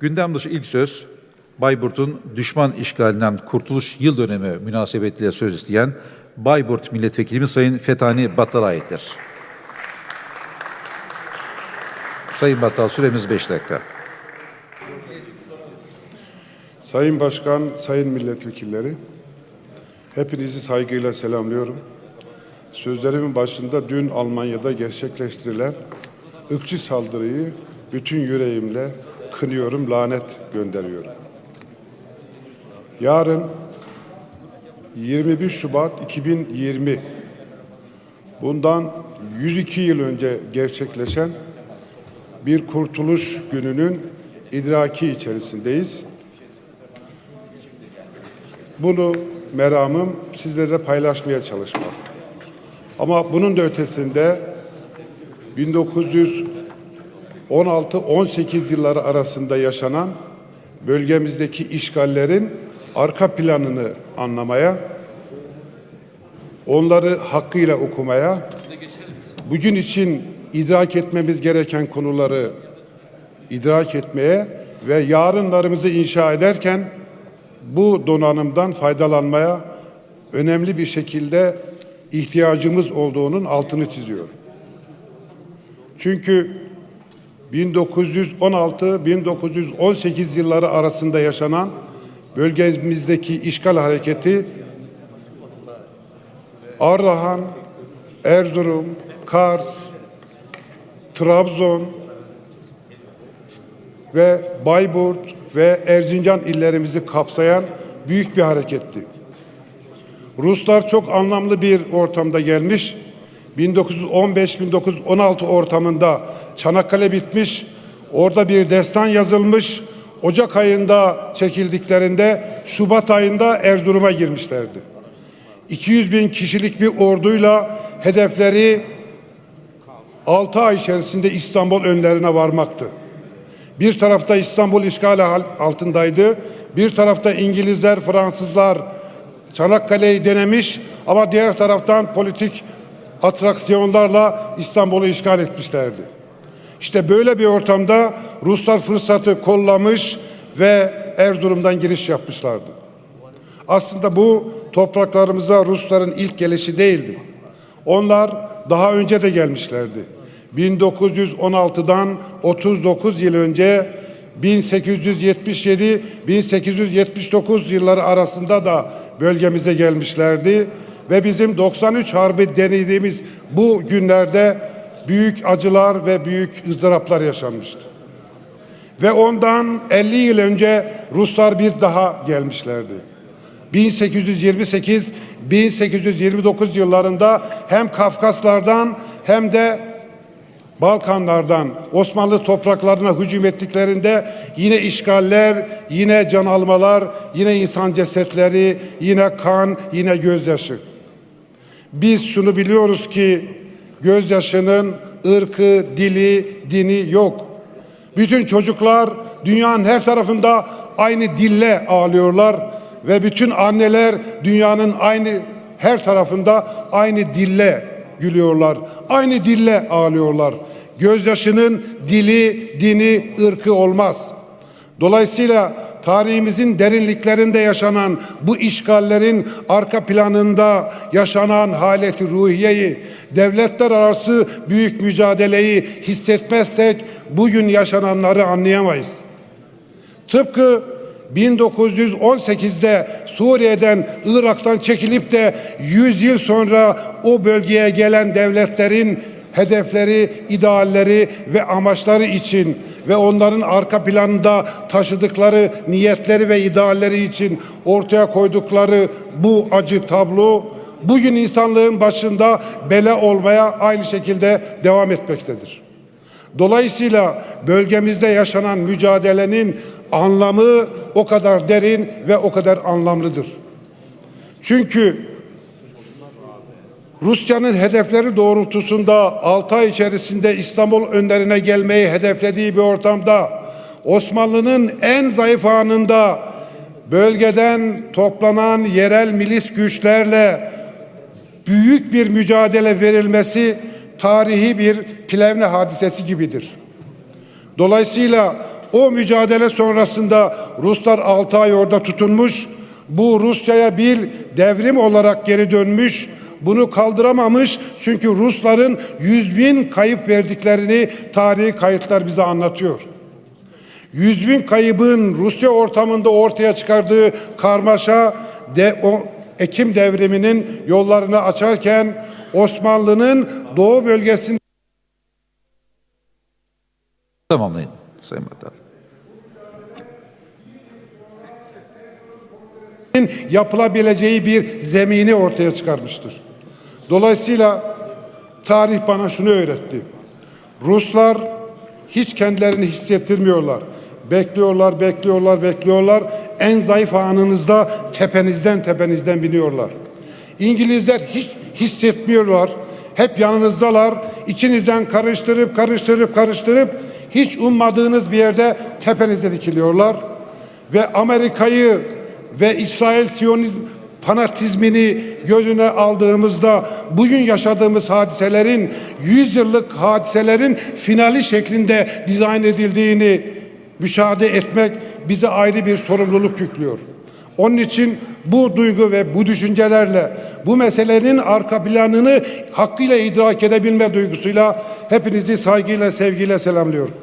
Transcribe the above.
Gündem dışı ilk söz Bayburt'un düşman işgalinden kurtuluş yıl dönemi münasebetiyle söz isteyen Bayburt Milletvekilimiz Sayın Fethani Battal'a aittir. Sayın Battal süremiz 5 dakika. Sayın Başkan, sayın milletvekilleri, hepinizi saygıyla selamlıyorum. Sözlerimin başında dün Almanya'da gerçekleştirilen ırkçı saldırıyı bütün yüreğimle kınıyorum, lanet gönderiyorum. Yarın 21 Şubat 2020 bundan 102 yıl önce gerçekleşen bir kurtuluş gününün idraki içerisindeyiz. Bunu meramım sizlerle paylaşmaya çalışmak. Ama bunun da ötesinde 1916-18 yılları arasında yaşanan bölgemizdeki işgallerin arka planını anlamaya, onları hakkıyla okumaya, bugün için idrak etmemiz gereken konuları idrak etmeye ve yarınlarımızı inşa ederken bu donanımdan faydalanmaya önemli bir şekilde ihtiyacımız olduğunun altını çiziyor. Çünkü 1916-1918 yılları arasında yaşanan bölgemizdeki işgal hareketi Ardahan, Erzurum, Kars, Trabzon ve Bayburt ve Erzincan illerimizi kapsayan büyük bir hareketti. Ruslar çok anlamlı bir ortamda gelmiş. 1915-1916 ortamında Çanakkale bitmiş. Orada bir destan yazılmış. Ocak ayında çekildiklerinde Şubat ayında Erzurum'a girmişlerdi. 200 bin kişilik bir orduyla hedefleri 6 ay içerisinde İstanbul önlerine varmaktı. Bir tarafta İstanbul işgali altındaydı. Bir tarafta İngilizler, Fransızlar Çanakkale'yi denemiş ama diğer taraftan politik atraksiyonlarla İstanbul'u işgal etmişlerdi. İşte böyle bir ortamda Ruslar fırsatı kollamış ve Erzurum'dan giriş yapmışlardı. Aslında bu topraklarımıza Rusların ilk gelişi değildi. Onlar daha önce de gelmişlerdi. 1916'dan 39 yıl önce 1877-1879 yılları arasında da bölgemize gelmişlerdi ve bizim 93 Harbi denediğimiz bu günlerde büyük acılar ve büyük ızdıraplar yaşanmıştı. Ve ondan 50 yıl önce Ruslar bir daha gelmişlerdi. 1828-1829 yıllarında hem Kafkaslardan hem de Balkanlardan Osmanlı topraklarına hücum ettiklerinde yine işgaller, yine can almalar, yine insan cesetleri, yine kan, yine gözyaşı. Biz şunu biliyoruz ki gözyaşının ırkı, dili, dini yok. Bütün çocuklar dünyanın her tarafında aynı dille ağlıyorlar ve bütün anneler dünyanın aynı her tarafında aynı dille gülüyorlar. Aynı dille ağlıyorlar. Gözyaşının dili, dini, ırkı olmaz. Dolayısıyla tarihimizin derinliklerinde yaşanan bu işgallerin arka planında yaşanan haleti ruhiyeyi, devletler arası büyük mücadeleyi hissetmezsek bugün yaşananları anlayamayız. Tıpkı 1918'de Suriye'den, Irak'tan çekilip de 100 yıl sonra o bölgeye gelen devletlerin hedefleri, idealleri ve amaçları için ve onların arka planında taşıdıkları niyetleri ve idealleri için ortaya koydukları bu acı tablo bugün insanlığın başında bela olmaya aynı şekilde devam etmektedir. Dolayısıyla bölgemizde yaşanan mücadelenin anlamı o kadar derin ve o kadar anlamlıdır. Çünkü Rusya'nın hedefleri doğrultusunda 6 ay içerisinde İstanbul önlerine gelmeyi hedeflediği bir ortamda Osmanlı'nın en zayıf anında bölgeden toplanan yerel milis güçlerle büyük bir mücadele verilmesi tarihi bir Plevne hadisesi gibidir. Dolayısıyla o mücadele sonrasında Ruslar 6 ay orada tutunmuş. Bu Rusya'ya bir devrim olarak geri dönmüş. Bunu kaldıramamış çünkü Rusların 100 bin kayıp verdiklerini tarihi kayıtlar bize anlatıyor. 100 bin kaybın Rusya ortamında ortaya çıkardığı karmaşa de o Ekim devriminin yollarını açarken Osmanlı'nın doğu bölgesinde Tamamlayın Sayın Battal. yapılabileceği bir zemini ortaya çıkarmıştır. Dolayısıyla tarih bana şunu öğretti. Ruslar hiç kendilerini hissettirmiyorlar. Bekliyorlar, bekliyorlar, bekliyorlar. En zayıf anınızda tepenizden tepenizden biniyorlar. İngilizler hiç hissetmiyorlar. Hep yanınızdalar. İçinizden karıştırıp karıştırıp karıştırıp hiç ummadığınız bir yerde tepenize dikiliyorlar. Ve Amerika'yı ve İsrail Siyonizm fanatizmini gönlüne aldığımızda bugün yaşadığımız hadiselerin 100 yıllık hadiselerin finali şeklinde dizayn edildiğini müşahede etmek bize ayrı bir sorumluluk yüklüyor. Onun için bu duygu ve bu düşüncelerle bu meselenin arka planını hakkıyla idrak edebilme duygusuyla hepinizi saygıyla sevgiyle selamlıyorum.